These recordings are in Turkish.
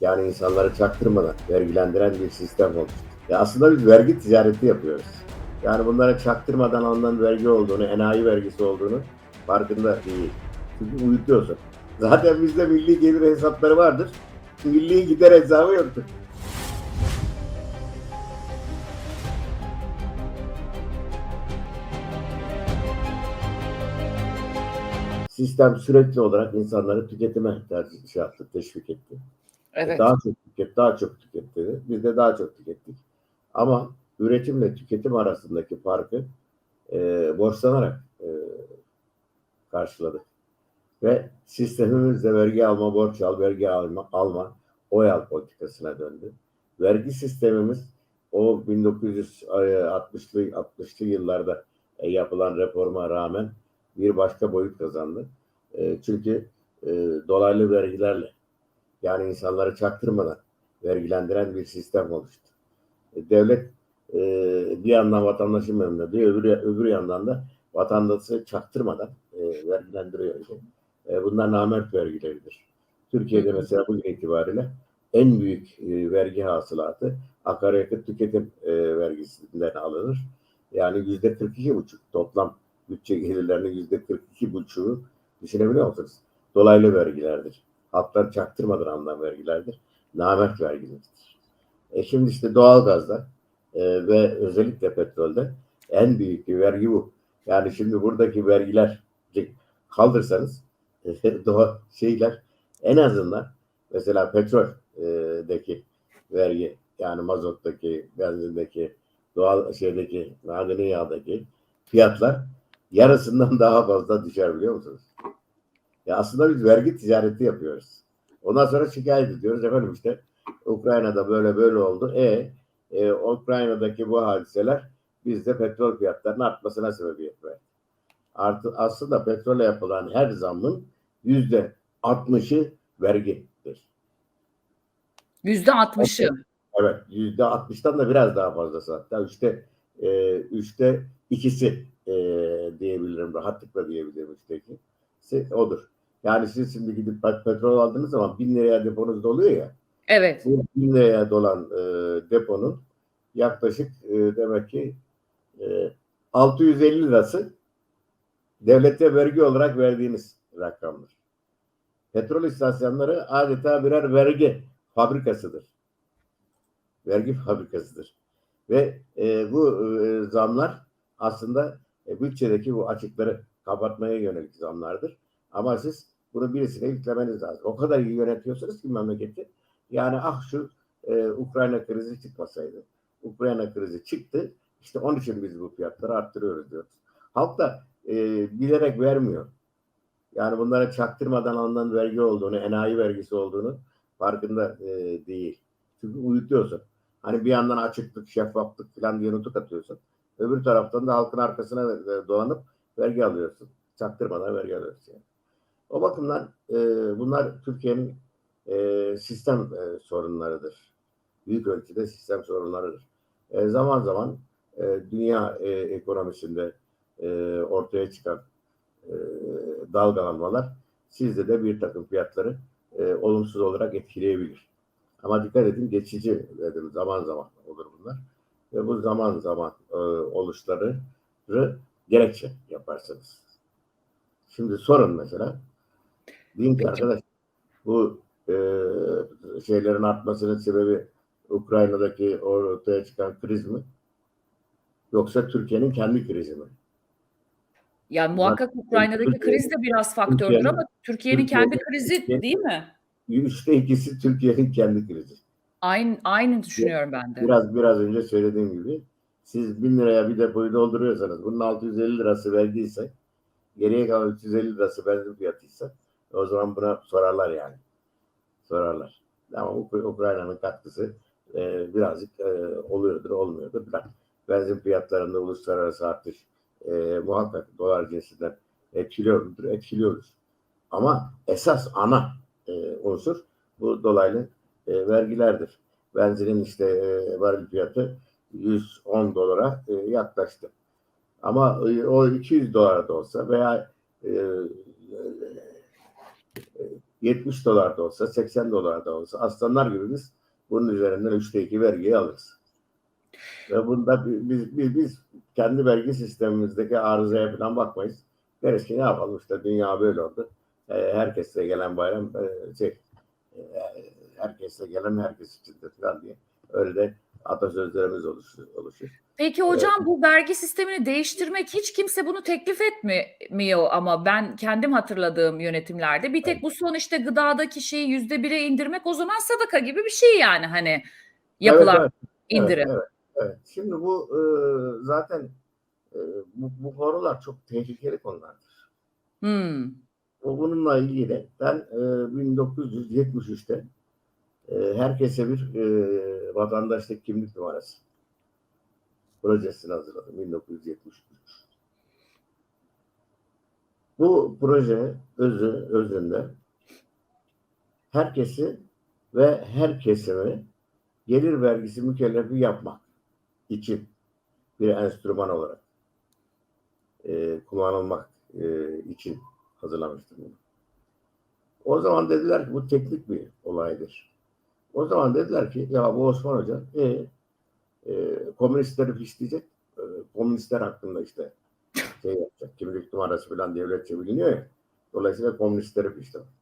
Yani insanları çaktırmadan vergilendiren bir sistem oluştu. Ya aslında biz vergi ticareti yapıyoruz. Yani bunlara çaktırmadan alınan vergi olduğunu, enayi vergisi olduğunu farkında değil. Çünkü uyutuyorsun. Zaten bizde milli gelir hesapları vardır. Milli gider hesabı yoktur. Sistem sürekli olarak insanları tüketime tercih şey yaptı, teşvik etti. Evet. Daha çok tüket, daha çok tüket dedi. Biz de daha çok tükettik. Ama üretimle tüketim arasındaki farkı e, borçlanarak e, karşıladık. Ve sistemimizde vergi alma, borç al, vergi alma, alma oy al politikasına döndü. Vergi sistemimiz o 1960'lı 60'lı yıllarda e, yapılan reforma rağmen bir başka boyut kazandı. E, çünkü e, dolaylı vergilerle yani insanları çaktırmadan vergilendiren bir sistem oluştu. E, devlet e, bir yandan vatandaşı memnun ediyor, öbür, öbür yandan da vatandaşı çaktırmadan e, vergilendiriyor. E, bunlar namert vergileridir. Türkiye'de mesela bugün itibariyle en büyük e, vergi hasılatı akaryakıt tüketim e, vergisinden alınır. Yani yüzde 42 buçuk toplam bütçe gelirlerinin yüzde 42 buçuğu düşünebiliyor musunuz? Dolaylı vergilerdir. Halklar çaktırmadan alınan vergilerdir. Namert vergilerdir. E şimdi işte doğalgazda e, ve özellikle petrolde en büyük bir vergi bu. Yani şimdi buradaki vergiler kaldırsanız doğa şeyler en azından mesela petroldeki vergi yani mazottaki, benzindeki, doğal şeydeki, madeni yağdaki fiyatlar yarısından daha fazla düşer biliyor musunuz? Ya aslında biz vergi ticareti yapıyoruz. Ondan sonra şikayet ediyoruz. Efendim işte Ukrayna'da böyle böyle oldu. E, e Ukrayna'daki bu hadiseler bizde petrol fiyatlarının artmasına sebebiyet verdi. Artı, aslında petrole yapılan her zammın yüzde 60'ı vergidir. Yüzde altmışı. Evet, yüzde 60'tan da biraz daha fazlası hatta üçte e, üçte ikisi e, diyebilirim rahatlıkla diyebilirim üçteki odur. Yani siz şimdi gidip petrol aldığınız zaman bin liraya deponuz doluyor ya. Evet. Bu bin liraya dolan e, deponun yaklaşık e, demek ki e, 650 lirası devlete vergi olarak verdiğiniz rakamdır. Petrol istasyonları adeta birer vergi fabrikasıdır. Vergi fabrikasıdır. Ve e, bu e, zamlar aslında e, bütçedeki bu açıkları kapatmaya yönelik zamlardır. Ama siz bunu birisine yüklemeniz lazım. O kadar iyi yönetiyorsunuz ki memleketi. Yani ah şu e, Ukrayna krizi çıkmasaydı. Ukrayna krizi çıktı. İşte onun için biz bu fiyatları arttırıyoruz diyoruz. Halk da e, bilerek vermiyor. Yani bunlara çaktırmadan alınan vergi olduğunu, enayi vergisi olduğunu farkında e, değil. Çünkü uyutuyorsun. Hani bir yandan açıklık, şeffaflık falan diye nutuk atıyorsun. Öbür taraftan da halkın arkasına dolanıp vergi alıyorsun. Çaktırmadan vergi alıyorsun. Yani. O bakımdan e, bunlar Türkiye'nin e, sistem e, sorunlarıdır. Büyük ölçüde sistem sorunlarıdır. E, zaman zaman e, dünya e, ekonomisinde e, ortaya çıkan e, dalgalanmalar sizde de bir takım fiyatları e, olumsuz olarak etkileyebilir. Ama dikkat edin geçici dedim zaman zaman olur bunlar. Ve bu zaman zaman e, oluşları gerekçe yaparsınız. Şimdi sorun mesela. Deyin ki arkadaş bu e, şeylerin artmasının sebebi Ukrayna'daki ortaya çıkan kriz mi? Yoksa Türkiye'nin kendi krizi mi? Yani muhakkak Ukrayna'daki Türkiye, kriz de biraz faktördür ama Türkiye'nin Türkiye, kendi krizi Türkiye, değil mi? Üçte ikisi Türkiye'nin kendi krizi. Aynı, aynı düşünüyorum ben de. Biraz biraz önce söylediğim gibi siz bin liraya bir depoyu dolduruyorsanız bunun 650 lirası verdiyse geriye kalan 350 lirası benzin fiyatıysa o zaman buna sorarlar yani. Sorarlar. Ama Ukrayna'nın katkısı e, birazcık e, oluyordur, olmuyordur. Benzin fiyatlarında uluslararası artış e, muhakkak dolar cinsinden etkiliyordur, etkiliyoruz. Ama esas ana e, unsur bu dolaylı e, vergilerdir. Benzinin işte e, varil fiyatı 110 dolara e, yaklaştı. Ama e, o 200 dolar da olsa veya e, 70 dolar da olsa 80 dolar da olsa aslanlar gibi biz bunun üzerinden üçte iki vergiyi alırız. Ve bunda bi- biz, biz, biz kendi vergi sistemimizdeki arızaya falan bakmayız. Deriz ki ne yapalım işte dünya böyle oldu. E, herkese gelen bayram e, şey e, herkese gelen herkes içindir falan diye. Öyle de atasözlerimiz oluşur. oluşur. Peki hocam bu vergi sistemini değiştirmek hiç kimse bunu teklif etmiyor ama ben kendim hatırladığım yönetimlerde bir tek bu son işte gıdadaki şeyi yüzde bire indirmek o zaman sadaka gibi bir şey yani hani yapılan Evet, evet. indirim. Evet, evet, evet. Şimdi bu e, zaten e, bu, bu konular çok tehlikeli konulardır. Hmm. O bununla ilgili ben e, 1973'te e, herkese bir e, vatandaşlık kimlik numarası projesini hazırladım 1973. Bu proje özü özünde herkesi ve her kesimi gelir vergisi mükellefi yapmak için bir enstrüman olarak e, kullanılmak e, için hazırlamıştım bunu. O zaman dediler ki bu teknik bir olaydır. O zaman dediler ki ya bu Osman Hoca e, e, komünistleri fişleyecek. E, komünistler hakkında işte şey yapacak. Kimlik numarası falan devletçe biliniyor ya. Dolayısıyla komünistleri fişleyecek.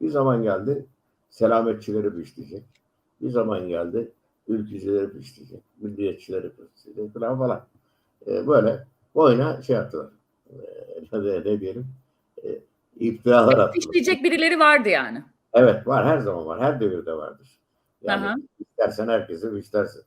Bir zaman geldi selametçileri fişleyecek. Bir zaman geldi ülkücüleri fişleyecek. Milliyetçileri fişleyecek falan falan. E, böyle boyuna şey yaptılar. E, ne, ne diyelim e, iftiralar attılar. Fişleyecek birileri vardı yani. Evet var her zaman var. Her devirde vardır. Yani Aha. istersen herkesi istersin.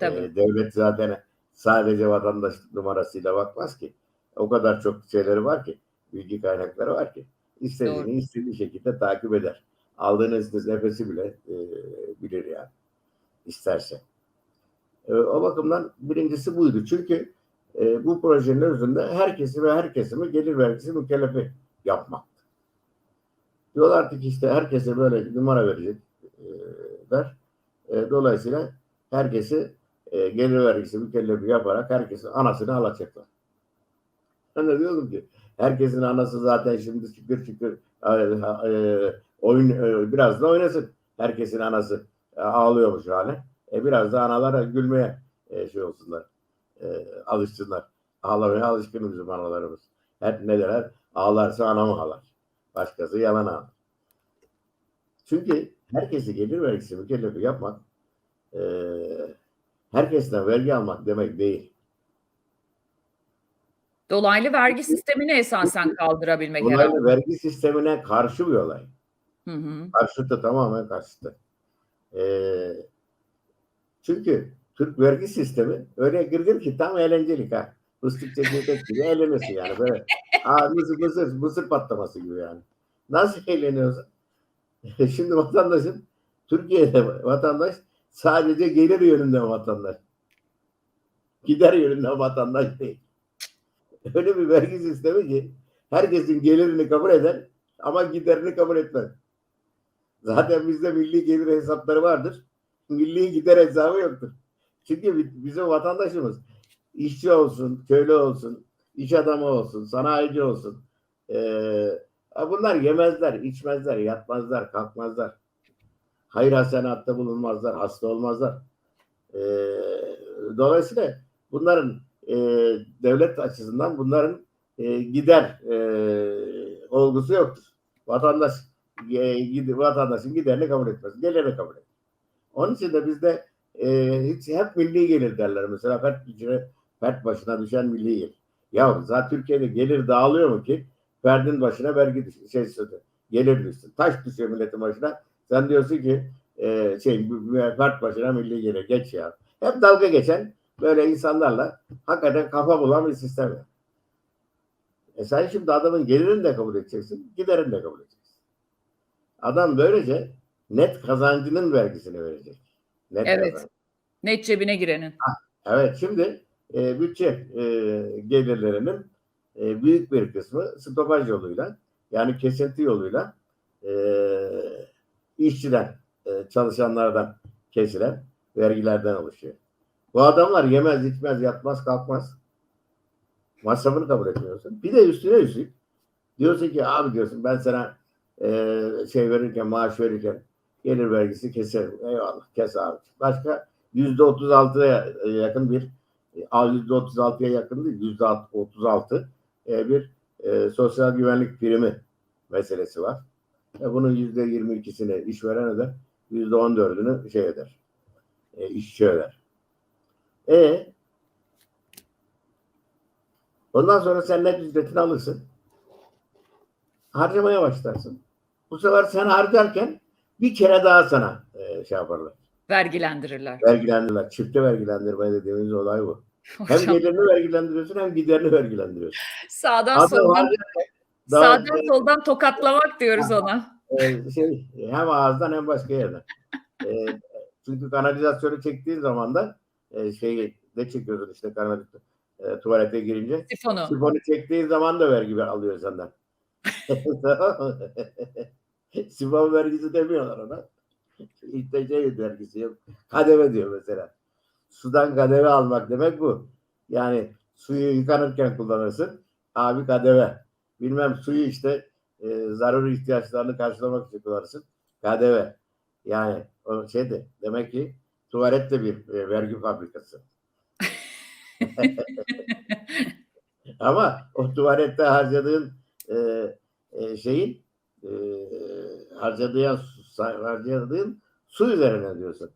Tabii. Ee, devlet zaten sadece vatandaşlık numarasıyla bakmaz ki. O kadar çok şeyleri var ki, bilgi kaynakları var ki. istediğini Doğru. istediği şekilde takip eder. Aldığınız nefesi bile e, bilir yani. isterse. E, o bakımdan birincisi buydu. Çünkü e, bu projenin özünde herkesi ve her kesimi gelir vergisi mükellefi yapmaktı. Diyorlardı ki işte herkese böyle numara verecek e, ver. E, dolayısıyla herkesi e, gelir vergisi mükellefi yaparak herkesin anasını alacaklar. Ben de diyordum ki herkesin anası zaten şimdi çıkır çıkır e, e, oyun e, biraz da oynasın. Herkesin anası e, ağlıyormuş hale. E, biraz da analar gülmeye e, şey olsunlar. E, alışsınlar. Ağlamaya alışkın bizim analarımız. Hep ne derler? Ağlarsa anamı ağlar. Başkası yalan ağlar. Çünkü herkesi gelir vergisi mükellefi yapmak e, herkesten vergi almak demek değil. Dolaylı vergi sistemini esasen kaldırabilmek herhalde. Dolaylı vergi sistemine karşı bir olay. Hı hı. Karşıtı tamamen karşıtı. Ee, çünkü Türk vergi sistemi öyle girdim ki tam eğlencelik ha. Fıstık çekirdek gibi eğleniyorsun yani böyle. Aa, mısır, mısır, mısır patlaması gibi yani. Nasıl eğleniyorsun? Şimdi vatandaşın Türkiye'de vatandaş sadece gelir yönünden vatandaş. Gider yönünden vatandaş değil. Öyle bir vergi sistemi ki herkesin gelirini kabul eder ama giderini kabul etmez. Zaten bizde milli gelir hesapları vardır. Milli gider hesabı yoktur. Çünkü bi- bizim vatandaşımız işçi olsun, köylü olsun, iş adamı olsun, sanayici olsun. Ee, bunlar yemezler, içmezler, yatmazlar, kalkmazlar. Hayır hasenatta bulunmazlar, hasta olmazlar. Ee, dolayısıyla bunların e, devlet açısından bunların e, gider e, olgusu yoktur. Vatandaş e, gid- vatandaşın giderini kabul etmez. Gelirini kabul eder. Onun için de bizde e, hiç hep milli gelir derler. Mesela içine, fert başına düşen milli gelir. Ya zaten Türkiye'de gelir dağılıyor mu ki ferdin başına vergi düş- şey. Gelir düşsün. Taş düşüyor milletin başına. Sen diyorsun ki e, şey fert başına milli gelir. Geç ya. Hep dalga geçen böyle insanlarla hakikaten kafa bulan bir sistem. yani. E sen şimdi adamın gelirini de kabul edeceksin, giderini de kabul edeceksin. Adam böylece net kazancının vergisini verecek. Net Evet. kazancı. Net cebine girenin. Evet şimdi e, bütçe e, gelirlerinin e, büyük bir kısmı stopaj yoluyla yani kesinti yoluyla e, işçiden, e, çalışanlardan kesilen vergilerden oluşuyor. Bu adamlar yemez, içmez, yatmaz, kalkmaz. Masrafını kabul etmiyorsun. Bir de üstüne üstlük diyorsun ki abi diyorsun ben sana e, şey verirken, maaş verirken gelir vergisi keserim. Eyvallah kes abi. Başka yüzde otuz altıya yakın bir yüzde otuz altıya yakın değil yüzde otuz altı e, bir e, sosyal güvenlik primi meselesi var. E, bunun yüzde yirmi ikisini işveren öder. Yüzde on dördünü şey eder. E, işçi öder. E ondan sonra sen net ücretini alırsın. Harcamaya başlarsın. Bu sefer sen harcarken bir kere daha sana e, şey yaparlar. Vergilendirirler. Vergilendirirler. Çifte vergilendirme dediğimiz olay bu. Hem Hocam, gelirini vergilendiriyorsun hem giderini vergilendiriyorsun. sağdan soldan, daha sağdan soldan tokatlamak diyoruz ona. e, şey, hem ağızdan hem başka yerden. E, çünkü kanalizasyonu çektiğin zaman da e, şeyi ne çekiyorsun işte kanalizasyon e, tuvalete girince Sifonu. sifonu çektiğin zaman da vergi alıyor senden. Sifon vergisi demiyorlar ona. İşte şey vergisi yok. Kadeve diyor mesela. Sudan kadeve almak demek bu. Yani suyu yıkanırken kullanırsın. Abi kadeve. Bilmem suyu işte e, zaruri ihtiyaçlarını karşılamak için kullanırsın. KDV. Yani o şeydi. Demek ki tuvalet de bir e, vergi fabrikası. Ama o tuvalette harcadığın e, e, şeyin e, harcadığın, harcadığın su üzerine diyorsun.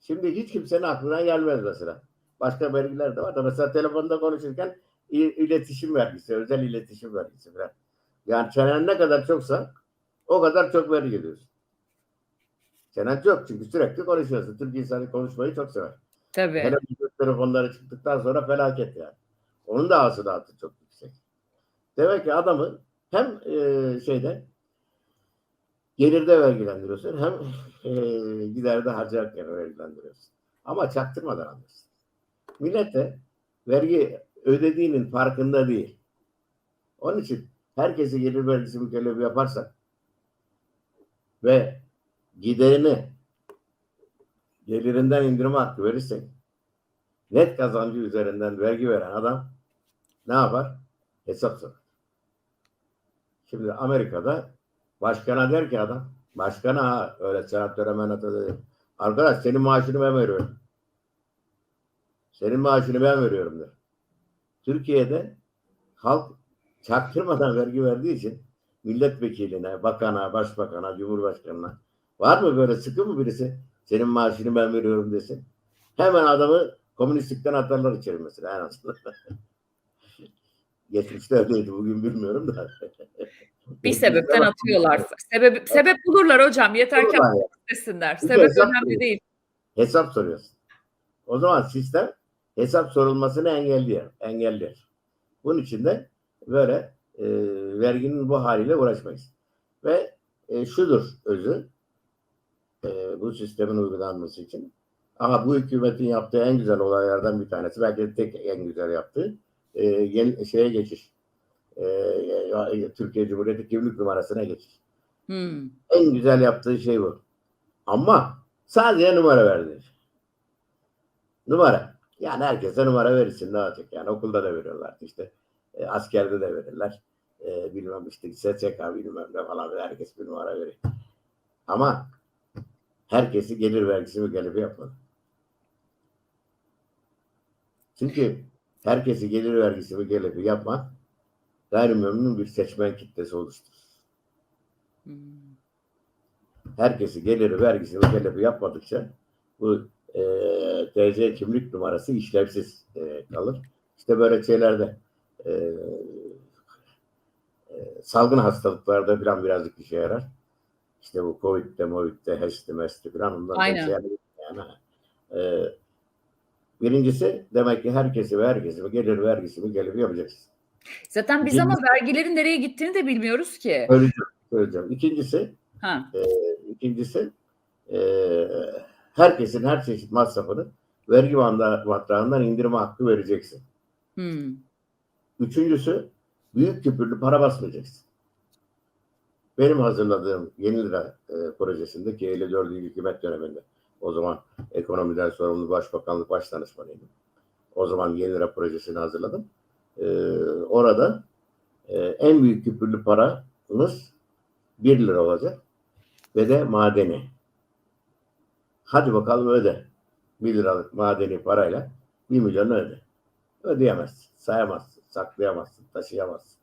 Şimdi hiç kimsenin aklına gelmez mesela. Başka vergiler de var da mesela telefonda konuşurken iletişim vergisi, özel iletişim vergisi falan. Yani çenen ne kadar çoksa o kadar çok vergi ödüyorsun. Çenen çok çünkü sürekli konuşuyorsun. Türk insanı konuşmayı çok sever. Tabii. Hele bu telefonları çıktıktan sonra felaket yani. Onun da hasılatı çok yüksek. Demek ki adamı hem e, şeyde gelirde vergilendiriyorsun hem e, giderde harcarken vergilendiriyorsun. Ama çaktırmadan alıyorsun. Millet de vergi ödediğinin farkında değil. Onun için herkese gelir vergisi mükellefi yaparsak ve giderini gelirinden indirme hakkı verirsek net kazancı üzerinden vergi veren adam ne yapar? Hesap sorar. Şimdi Amerika'da başkana der ki adam, başkana ha, öyle senatöre menatöre. Arkadaş senin maaşını ben veriyorum. Senin maaşını ben veriyorum der. Türkiye'de halk çaktırmadan vergi verdiği için milletvekiline, bakana, başbakana, cumhurbaşkanına var mı böyle sıkı mı birisi senin maaşını ben veriyorum desin. Hemen adamı komünistlikten atarlar içeri mesela en azından. Geçmişte öyleydi bugün bilmiyorum da. Bir sebepten atıyorlar. Sebep, sebep bulurlar hocam. Yeter ki istesinler. Sebep önemli değil. Hesap soruyorsun. O zaman sistem hesap sorulmasını engelliyor. engelliyor. Bunun için de böyle e, verginin bu haliyle uğraşmayız. Ve e, şudur özü e, bu sistemin uygulanması için. Aha bu hükümetin yaptığı en güzel olaylardan bir tanesi. Belki de tek en güzel yaptığı e, yeni şeye geçiş. E, Türkiye Cumhuriyeti kimlik numarasına geçiş. Hmm. En güzel yaptığı şey bu. Ama sadece numara verdi. Numara. Yani herkese numara verirsin ne olacak yani okulda da veriyorlar işte e, askerde de verirler e, bilmem işte SSK bilmem ne falan herkes bir numara veriyor. Ama herkesi gelir vergisi mükellef yapmadı. Çünkü herkesi gelir vergisi mükellefi yapmak gayrimemnun bir seçmen kitlesi oluşturur. Hmm. herkesi geliri vergisi mükellefi yapmadıkça bu e, TC kimlik numarası işlevsiz e, kalır. İşte böyle şeylerde e, e, salgın hastalıklarda falan birazcık işe yarar. İşte bu Covid'de, Movid'de, HES'ti, MES'ti falan onların Aynen. hepsi yani, e, birincisi demek ki herkesi ve herkesi gelir vergisi mükellefi yapacaksın. Zaten biz İkinci- ama vergilerin nereye gittiğini de bilmiyoruz ki. Söyleyeceğim, söyleyeceğim. İkincisi Ha. İkincisi e, herkesin her çeşit masrafını vergi matrağından indirme hakkı vereceksin. Hmm. Üçüncüsü büyük küpürlü para basmayacaksın. Benim hazırladığım yeni lira e, projesinde ki 54. hükümet döneminde o zaman ekonomiden sorumlu başbakanlık baş danışmanıydım. O zaman yeni lira projesini hazırladım. E, orada e, en büyük küpürlü paranız 1 lira olacak ve de madeni. Hadi bakalım öde. 1 liralık madeni parayla 1 milyonu öde. Ödeyemezsin, sayamazsın, saklayamazsın, taşıyamazsın.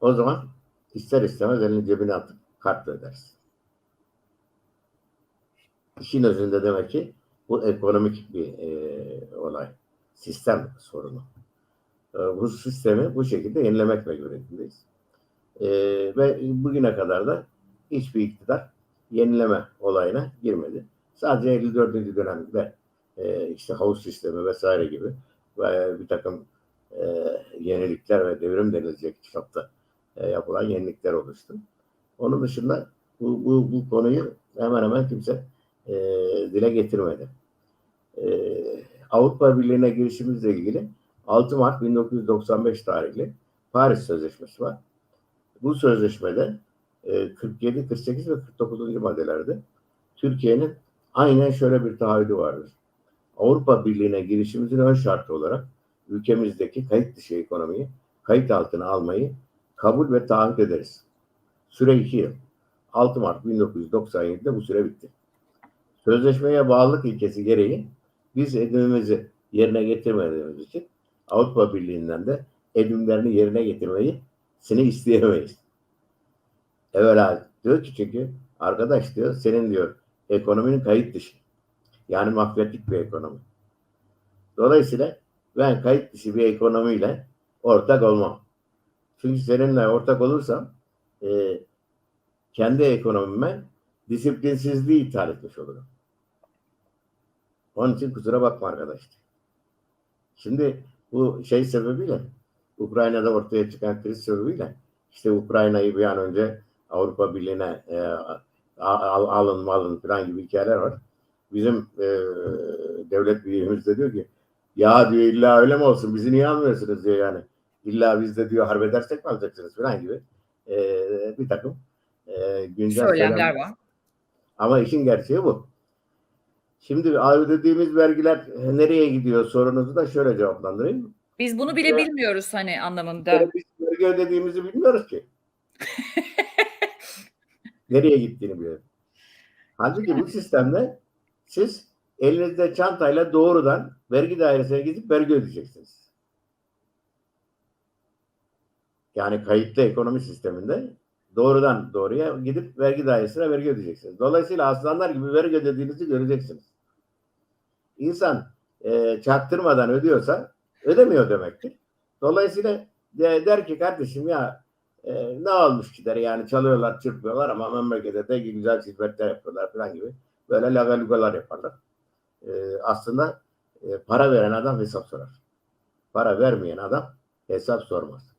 O zaman ister istemez elini cebine atıp kartla ödersin. İşin özünde demek ki bu ekonomik bir e, olay. Sistem sorunu. E, bu sistemi bu şekilde yenilemek mecburiyetindeyiz. E, ve bugüne kadar da hiçbir iktidar yenileme olayına girmedi. Sadece 54. dönemde e, işte havuz sistemi vesaire gibi ve bir takım e, yenilikler ve devrim denilecek kitapta e, yapılan yenilikler oluştu. Onun dışında bu, bu, bu konuyu hemen hemen kimse e, dile getirmedi. E, Avrupa Birliği'ne girişimizle ilgili 6 Mart 1995 tarihli Paris Sözleşmesi var. Bu sözleşmede 47, 48 ve 49. maddelerde Türkiye'nin aynen şöyle bir taahhüdü vardır. Avrupa Birliği'ne girişimizin ön şartı olarak ülkemizdeki kayıt dışı ekonomiyi kayıt altına almayı kabul ve taahhüt ederiz. Süre 2 yıl. 6 Mart 1997'de bu süre bitti. Sözleşmeye bağlılık ilkesi gereği biz edimimizi yerine getirmediğimiz için Avrupa Birliği'nden de edimlerini yerine getirmeyi seni isteyemeyiz. Evvela diyor ki çünkü arkadaş diyor senin diyor ekonominin kayıt dışı. Yani mafyatik bir ekonomi. Dolayısıyla ben kayıt dışı bir ekonomiyle ortak olmam. Çünkü seninle ortak olursam e, kendi ekonomime disiplinsizliği ithal etmiş olurum. Onun için kusura bakma arkadaş. Şimdi bu şey sebebiyle Ukrayna'da ortaya çıkan kriz sebebiyle işte Ukrayna'yı bir an önce Avrupa Birliği'ne e, al, alın malın falan gibi hikayeler var. Bizim e, devlet büyüğümüz de diyor ki ya diyor illa öyle mi olsun bizi niye almıyorsunuz diyor yani. İlla biz de diyor harp edersek mi alacaksınız falan gibi e, bir takım e, güncel Söylemler var. Ama işin gerçeği bu. Şimdi abi dediğimiz vergiler nereye gidiyor sorunuzu da şöyle cevaplandırayım. Biz bunu bile bilmiyoruz hani anlamında. Biz vergi ödediğimizi bilmiyoruz ki. nereye gittiğini biliyoruz. Halbuki bu sistemde siz elinizde çantayla doğrudan vergi dairesine gidip vergi ödeyeceksiniz. Yani kayıtlı ekonomi sisteminde doğrudan doğruya gidip vergi dairesine vergi ödeyeceksiniz. Dolayısıyla aslanlar gibi vergi ödediğinizi göreceksiniz. İnsan e, çaktırmadan ödüyorsa ödemiyor demektir. Dolayısıyla de, der ki kardeşim ya e, ne olmuş ki der yani çalıyorlar çırpıyorlar ama memlekete de güzel hizmetler yapıyorlar falan gibi böyle lagalugalar yaparlar. E, aslında e, para veren adam hesap sorar. Para vermeyen adam hesap sormaz.